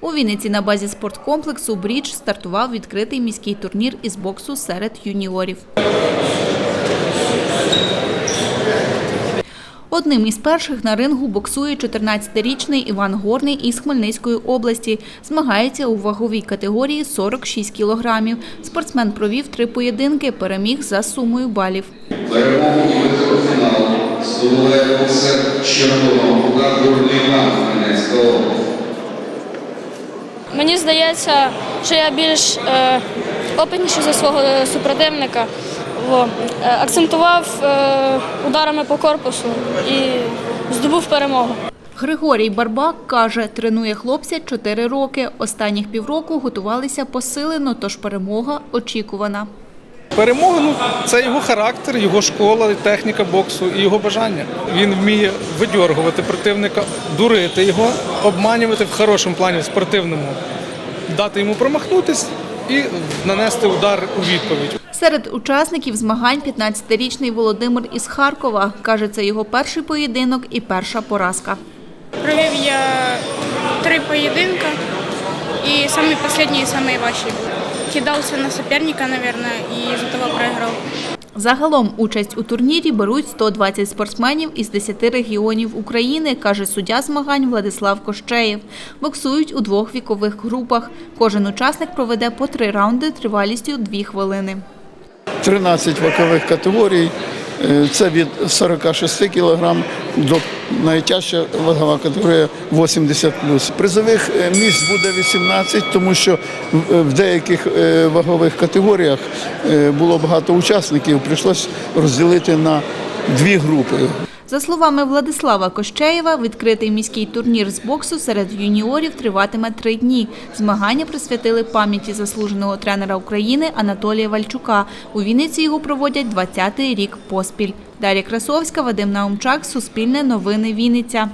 У Вінниці на базі спорткомплексу «Брідж» стартував відкритий міський турнір із боксу серед юніорів. Одним із перших на рингу боксує 14-річний Іван Горний із Хмельницької області. Змагається у ваговій категорії 46 кілограмів. Спортсмен провів три поєдинки, переміг за сумою балів. Перемогу виход здобуває боксер з Горний Іван Хмельницька область. Мені здається, що я більш е, опитніший за свого супротивника. Во. Е, акцентував е, ударами по корпусу і здобув перемогу. Григорій Барбак каже, тренує хлопця 4 роки. Останніх півроку готувалися посилено, тож перемога очікувана. Перемога ну, це його характер, його школа, техніка боксу і його бажання. Він вміє видьоргувати противника, дурити його, обманювати в хорошому плані, в спортивному, дати йому промахнутись і нанести удар у відповідь. Серед учасників змагань 15-річний Володимир із Харкова. Каже, це його перший поєдинок і перша поразка. Провів я три поединка, и самый последний, и самый важчий. Кидался на соперника, наверное, и из-за того проиграл. Загалом участь у турнірі беруть 120 спортсменів із 10 регіонів України, каже суддя змагань Владислав Кощеєв. Боксують у двох вікових групах. Кожен учасник проведе по три раунди тривалістю 2 хвилини. 13 вікових категорій. Е, Це від 46 кг до найтяжча вагова категорія 80 Призових е, місць буде 18, тому що в- в деяких е, вагових категоріях е, було багато учасників. Прийшлось розділити на дві групи. За словами Владислава Кощеєва, відкритий міський турнір з боксу серед юніорів триватиме три дні. Змагання присвятили пам'яті заслуженого тренера України Анатолія Вальчука. У Вінниці його проводять 20-й рік поспіль. Дар'я Красовська, Вадим Наумчак, Суспільне новини Вінниця.